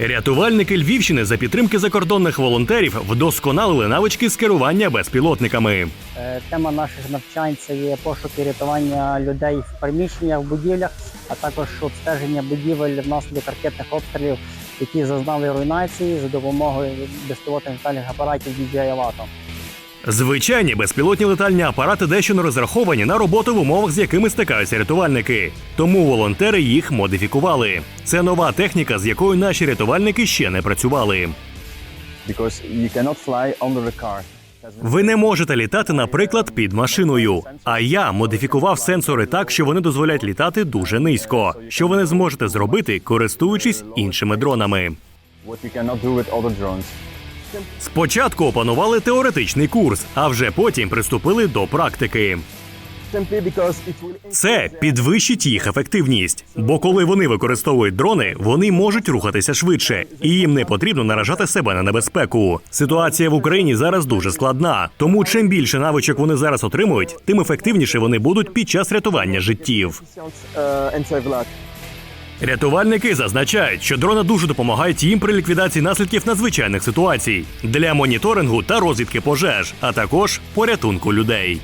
Рятувальники Львівщини за підтримки закордонних волонтерів вдосконалили навички з керування безпілотниками. Е, Тема наших навчань це є пошуки рятування людей в приміщеннях, в будівлях, а також обстеження будівель внаслідок ракетних обстрілів, які зазнали руйнації за допомогою безпілотних літальних апаратів DJI Avato. Звичайні безпілотні летальні апарати дещо не розраховані на роботу в умовах, з якими стикаються рятувальники. Тому волонтери їх модифікували. Це нова техніка, з якою наші рятувальники ще не працювали. Ви не можете літати, наприклад, під машиною. А я модифікував сенсори так, що вони дозволяють літати дуже низько, що ви не зможете зробити, користуючись іншими дронами. Спочатку опанували теоретичний курс, а вже потім приступили до практики. Це підвищить їх ефективність. Бо коли вони використовують дрони, вони можуть рухатися швидше, і їм не потрібно наражати себе на небезпеку. Ситуація в Україні зараз дуже складна. Тому чим більше навичок вони зараз отримують, тим ефективніше вони будуть під час рятування життів. Рятувальники зазначають, що дрони дуже допомагають їм при ліквідації наслідків надзвичайних ситуацій для моніторингу та розвідки пожеж, а також порятунку людей.